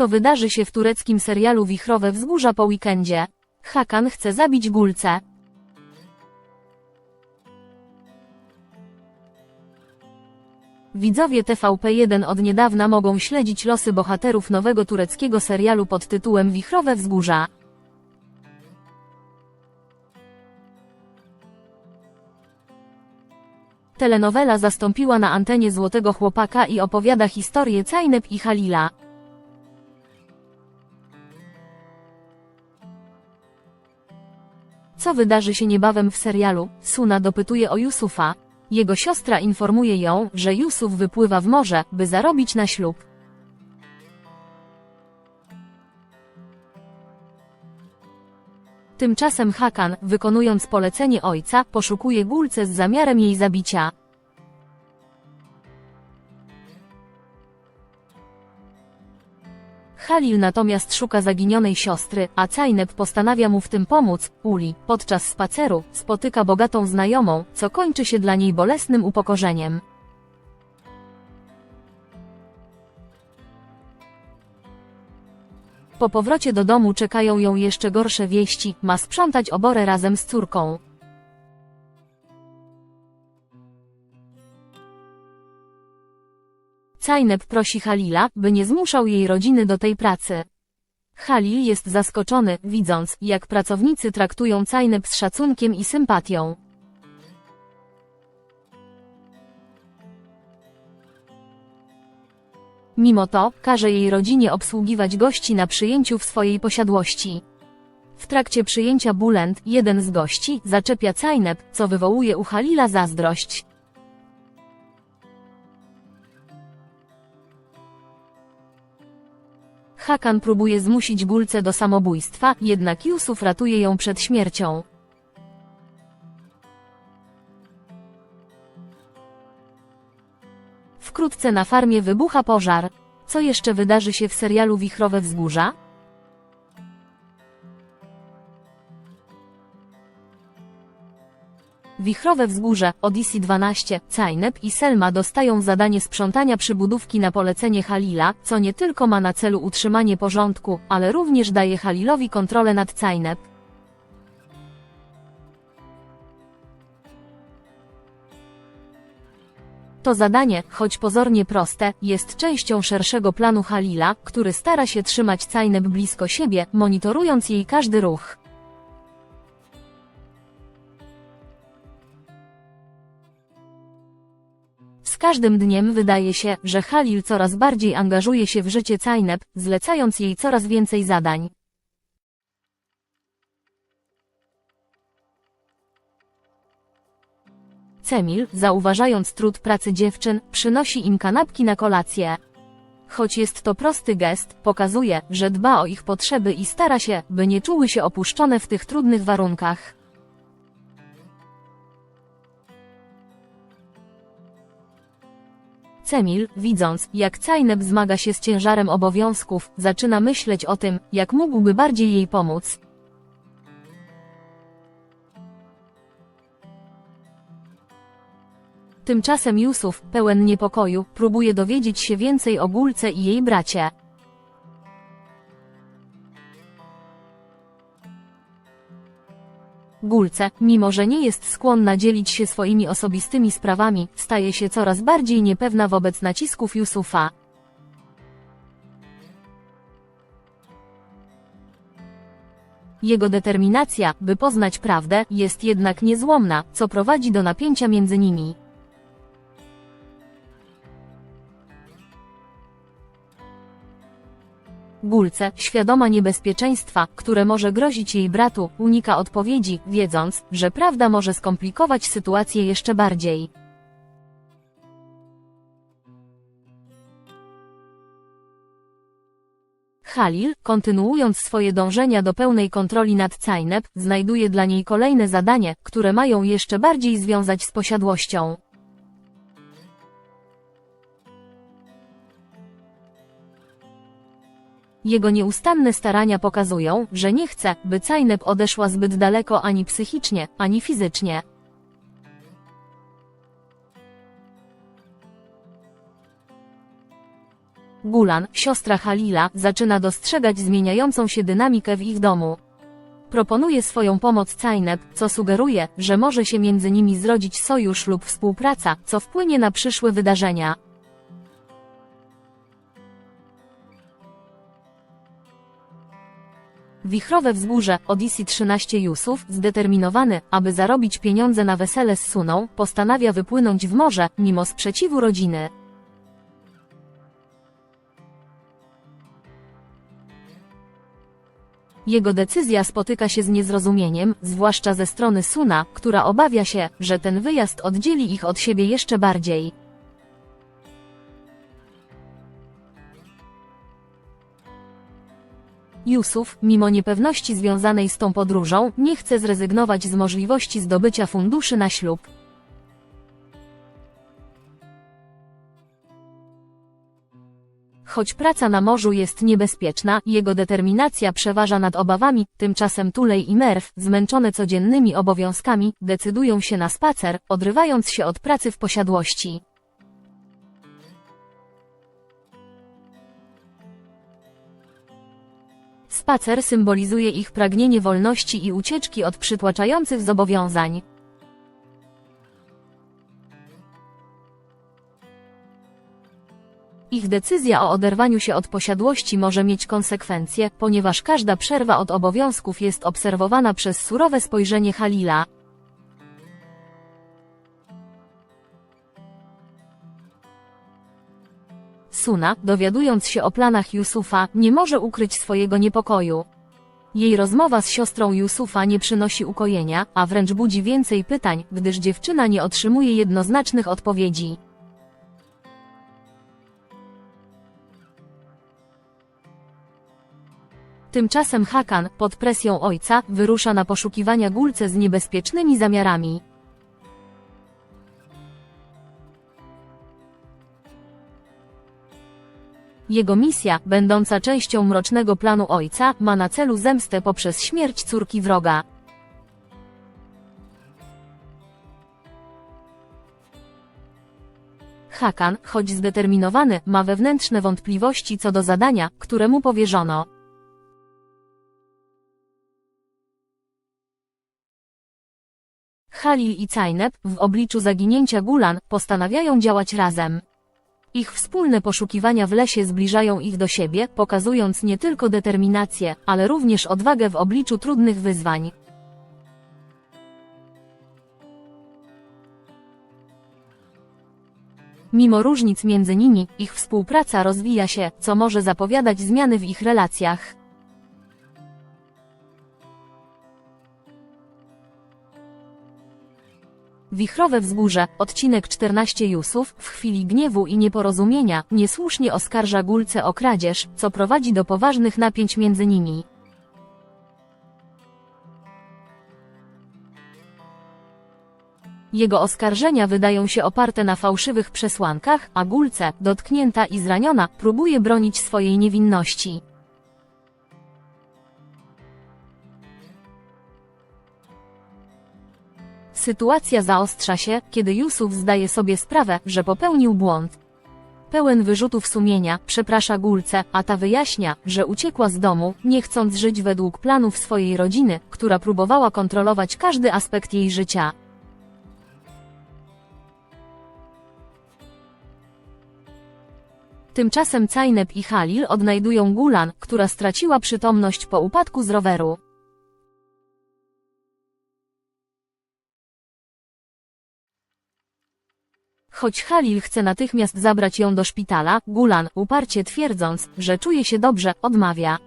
To wydarzy się w tureckim serialu Wichrowe Wzgórza po weekendzie. Hakan chce zabić Gulce. Widzowie TVP1 od niedawna mogą śledzić losy bohaterów nowego tureckiego serialu pod tytułem Wichrowe Wzgórza. Telenowela zastąpiła na antenie Złotego Chłopaka i opowiada historię Cajnep i Halila. Co wydarzy się niebawem w serialu? Suna dopytuje o Yusufa. Jego siostra informuje ją, że Yusuf wypływa w morze, by zarobić na ślub. Tymczasem Hakan, wykonując polecenie ojca, poszukuje Gulce z zamiarem jej zabicia. Halil natomiast szuka zaginionej siostry, a Cajnep postanawia mu w tym pomóc. Uli, podczas spaceru, spotyka bogatą znajomą, co kończy się dla niej bolesnym upokorzeniem. Po powrocie do domu czekają ją jeszcze gorsze wieści, ma sprzątać oborę razem z córką. Cajnep prosi Halila, by nie zmuszał jej rodziny do tej pracy. Halil jest zaskoczony, widząc, jak pracownicy traktują Cajnep z szacunkiem i sympatią. Mimo to, każe jej rodzinie obsługiwać gości na przyjęciu w swojej posiadłości. W trakcie przyjęcia Bulent, jeden z gości, zaczepia Cajnep, co wywołuje u Halila zazdrość. Hakan próbuje zmusić Gulce do samobójstwa, jednak Yusuf ratuje ją przed śmiercią. Wkrótce na farmie wybucha pożar. Co jeszcze wydarzy się w serialu Wichrowe Wzgórza? Wichrowe Wzgórze, Odyssey 12, Cajnep i Selma dostają zadanie sprzątania przybudówki na polecenie Halila, co nie tylko ma na celu utrzymanie porządku, ale również daje Halilowi kontrolę nad Cajnep. To zadanie, choć pozornie proste, jest częścią szerszego planu Halila, który stara się trzymać Cajnep blisko siebie, monitorując jej każdy ruch. Każdym dniem wydaje się, że Halil coraz bardziej angażuje się w życie Cajnep, zlecając jej coraz więcej zadań. Cemil, zauważając trud pracy dziewczyn, przynosi im kanapki na kolację. Choć jest to prosty gest, pokazuje, że dba o ich potrzeby i stara się, by nie czuły się opuszczone w tych trudnych warunkach. Cemil, widząc, jak Cajnep zmaga się z ciężarem obowiązków, zaczyna myśleć o tym, jak mógłby bardziej jej pomóc. Tymczasem Yusuf, pełen niepokoju, próbuje dowiedzieć się więcej o Gulce i jej bracie. Gulce, mimo że nie jest skłonna dzielić się swoimi osobistymi sprawami, staje się coraz bardziej niepewna wobec nacisków Yusufa. Jego determinacja, by poznać prawdę, jest jednak niezłomna, co prowadzi do napięcia między nimi. Gulce, świadoma niebezpieczeństwa, które może grozić jej bratu, unika odpowiedzi, wiedząc, że prawda może skomplikować sytuację jeszcze bardziej. Halil, kontynuując swoje dążenia do pełnej kontroli nad Cajnep, znajduje dla niej kolejne zadanie, które mają jeszcze bardziej związać z posiadłością. Jego nieustanne starania pokazują, że nie chce, by Cajnep odeszła zbyt daleko ani psychicznie, ani fizycznie. Gulan, siostra Halila, zaczyna dostrzegać zmieniającą się dynamikę w ich domu. Proponuje swoją pomoc Cajneb, co sugeruje, że może się między nimi zrodzić sojusz lub współpraca, co wpłynie na przyszłe wydarzenia. Wichrowe wzgórze, Odisi 13 Jusuf, zdeterminowany, aby zarobić pieniądze na wesele z Suną, postanawia wypłynąć w morze, mimo sprzeciwu rodziny. Jego decyzja spotyka się z niezrozumieniem, zwłaszcza ze strony Suna, która obawia się, że ten wyjazd oddzieli ich od siebie jeszcze bardziej. Jusuf, mimo niepewności związanej z tą podróżą, nie chce zrezygnować z możliwości zdobycia funduszy na ślub. Choć praca na morzu jest niebezpieczna, jego determinacja przeważa nad obawami, tymczasem Tulej i Merw, zmęczone codziennymi obowiązkami, decydują się na spacer, odrywając się od pracy w posiadłości. Spacer symbolizuje ich pragnienie wolności i ucieczki od przytłaczających zobowiązań. Ich decyzja o oderwaniu się od posiadłości może mieć konsekwencje, ponieważ każda przerwa od obowiązków jest obserwowana przez surowe spojrzenie Halila. Suna, dowiadując się o planach Yusufa, nie może ukryć swojego niepokoju. Jej rozmowa z siostrą Yusufa nie przynosi ukojenia, a wręcz budzi więcej pytań, gdyż dziewczyna nie otrzymuje jednoznacznych odpowiedzi. Tymczasem Hakan, pod presją ojca, wyrusza na poszukiwania Gulce z niebezpiecznymi zamiarami. Jego misja, będąca częścią mrocznego planu ojca, ma na celu zemstę poprzez śmierć córki wroga. Hakan, choć zdeterminowany, ma wewnętrzne wątpliwości co do zadania, które mu powierzono. Halil i Cajneb, w obliczu zaginięcia Gulan, postanawiają działać razem. Ich wspólne poszukiwania w lesie zbliżają ich do siebie, pokazując nie tylko determinację, ale również odwagę w obliczu trudnych wyzwań. Mimo różnic między nimi, ich współpraca rozwija się, co może zapowiadać zmiany w ich relacjach. Wichrowe wzgórze, odcinek 14 Jusuf, w chwili gniewu i nieporozumienia, niesłusznie oskarża Gulce o kradzież, co prowadzi do poważnych napięć między nimi. Jego oskarżenia wydają się oparte na fałszywych przesłankach, a Gulce, dotknięta i zraniona, próbuje bronić swojej niewinności. Sytuacja zaostrza się, kiedy Jusuf zdaje sobie sprawę, że popełnił błąd. Pełen wyrzutów sumienia, przeprasza Gulce, a ta wyjaśnia, że uciekła z domu, nie chcąc żyć według planów swojej rodziny, która próbowała kontrolować każdy aspekt jej życia. Tymczasem Cajneb i Halil odnajdują Gulan, która straciła przytomność po upadku z roweru. Choć Halil chce natychmiast zabrać ją do szpitala, Gulan, uparcie twierdząc, że czuje się dobrze, odmawia.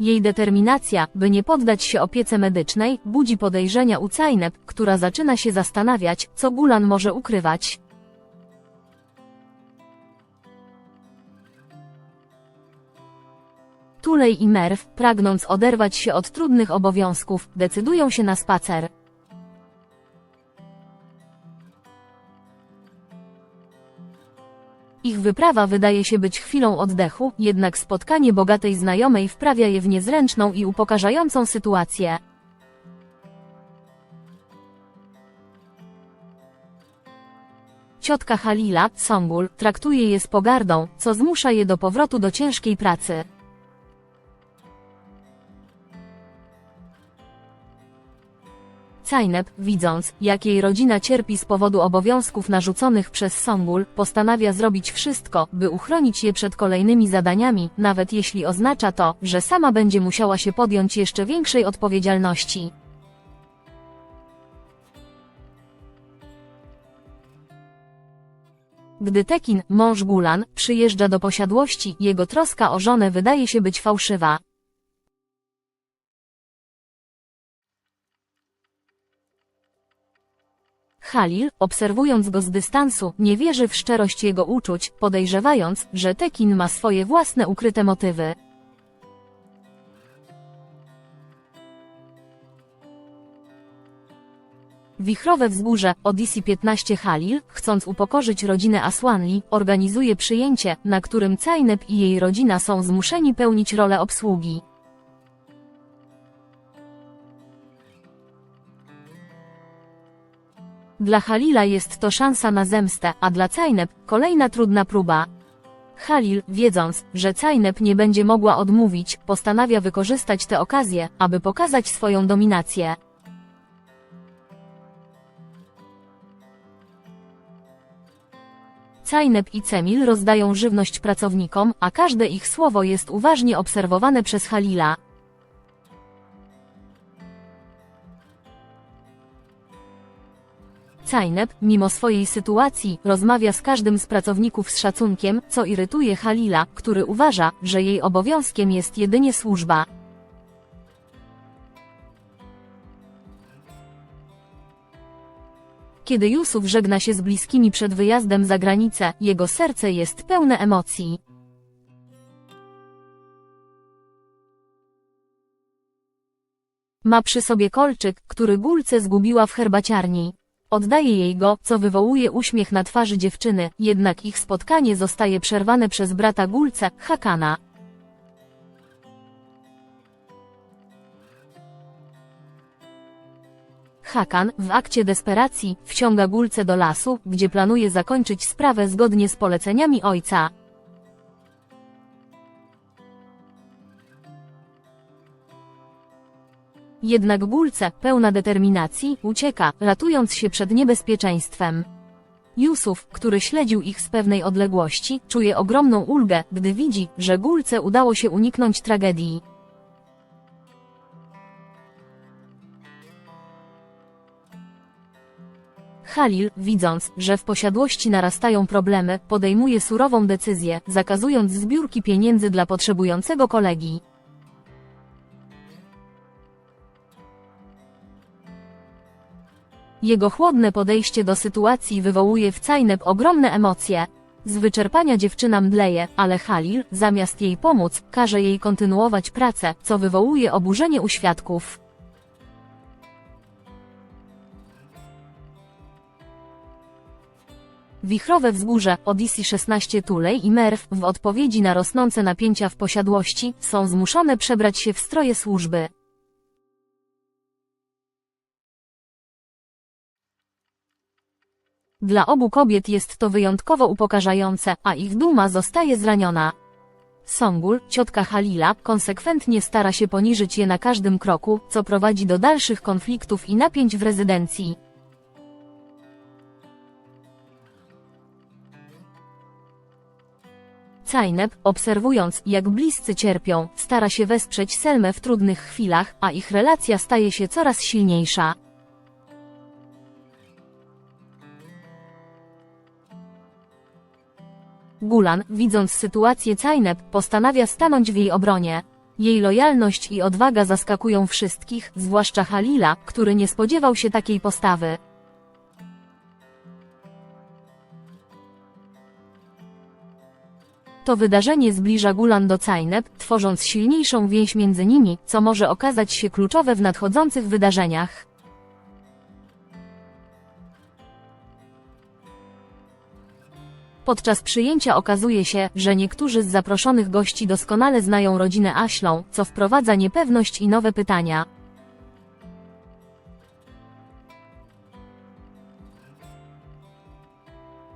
Jej determinacja, by nie poddać się opiece medycznej, budzi podejrzenia u Cajneb, która zaczyna się zastanawiać, co Gulan może ukrywać. Tulej i Merw, pragnąc oderwać się od trudnych obowiązków, decydują się na spacer. Ich wyprawa wydaje się być chwilą oddechu, jednak spotkanie bogatej znajomej wprawia je w niezręczną i upokarzającą sytuację. Ciotka Halila, Songul, traktuje je z pogardą, co zmusza je do powrotu do ciężkiej pracy. Cajnep, widząc, jak jej rodzina cierpi z powodu obowiązków narzuconych przez Songul, postanawia zrobić wszystko, by uchronić je przed kolejnymi zadaniami, nawet jeśli oznacza to, że sama będzie musiała się podjąć jeszcze większej odpowiedzialności. Gdy Tekin, mąż Gulan, przyjeżdża do posiadłości, jego troska o żonę wydaje się być fałszywa. Halil, obserwując go z dystansu, nie wierzy w szczerość jego uczuć, podejrzewając, że Tekin ma swoje własne ukryte motywy. Wichrowe wzgórze, Odyssey 15 Halil, chcąc upokorzyć rodzinę Aswanli, organizuje przyjęcie, na którym Cajnep i jej rodzina są zmuszeni pełnić rolę obsługi. Dla Halila jest to szansa na zemstę, a dla Cajnep kolejna trudna próba. Halil, wiedząc, że Cajnep nie będzie mogła odmówić, postanawia wykorzystać tę okazję, aby pokazać swoją dominację. Cajnep i Cemil rozdają żywność pracownikom, a każde ich słowo jest uważnie obserwowane przez Halila. Cajnep, mimo swojej sytuacji, rozmawia z każdym z pracowników z szacunkiem, co irytuje Halila, który uważa, że jej obowiązkiem jest jedynie służba. Kiedy Jusuf żegna się z bliskimi przed wyjazdem za granicę, jego serce jest pełne emocji. Ma przy sobie kolczyk, który Gulce zgubiła w herbaciarni. Oddaje jej go, co wywołuje uśmiech na twarzy dziewczyny, jednak ich spotkanie zostaje przerwane przez brata Gulce, Hakana. Hakan, w akcie desperacji, wciąga Gulce do lasu, gdzie planuje zakończyć sprawę zgodnie z poleceniami ojca. Jednak Gulce, pełna determinacji, ucieka, ratując się przed niebezpieczeństwem. Jusuf, który śledził ich z pewnej odległości, czuje ogromną ulgę, gdy widzi, że Gulce udało się uniknąć tragedii. Halil, widząc, że w posiadłości narastają problemy, podejmuje surową decyzję, zakazując zbiórki pieniędzy dla potrzebującego kolegi. Jego chłodne podejście do sytuacji wywołuje w Cajnep ogromne emocje. Z wyczerpania dziewczyna mdleje, ale Halil, zamiast jej pomóc, każe jej kontynuować pracę, co wywołuje oburzenie u świadków. Wichrowe wzgórze, Odyssey 16 Tulej i Merw, w odpowiedzi na rosnące napięcia w posiadłości, są zmuszone przebrać się w stroje służby. Dla obu kobiet jest to wyjątkowo upokarzające, a ich duma zostaje zraniona. Songul, ciotka Halila, konsekwentnie stara się poniżyć je na każdym kroku, co prowadzi do dalszych konfliktów i napięć w rezydencji. Cajnep, obserwując, jak bliscy cierpią, stara się wesprzeć Selmę w trudnych chwilach, a ich relacja staje się coraz silniejsza. Gulan, widząc sytuację Cajnep, postanawia stanąć w jej obronie. Jej lojalność i odwaga zaskakują wszystkich, zwłaszcza Halila, który nie spodziewał się takiej postawy. To wydarzenie zbliża Gulan do Cajnep, tworząc silniejszą więź między nimi, co może okazać się kluczowe w nadchodzących wydarzeniach. Podczas przyjęcia okazuje się, że niektórzy z zaproszonych gości doskonale znają rodzinę Aślą, co wprowadza niepewność i nowe pytania.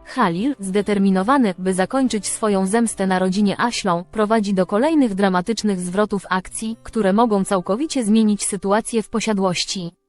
Halil, zdeterminowany, by zakończyć swoją zemstę na rodzinie Aślą, prowadzi do kolejnych dramatycznych zwrotów akcji, które mogą całkowicie zmienić sytuację w posiadłości.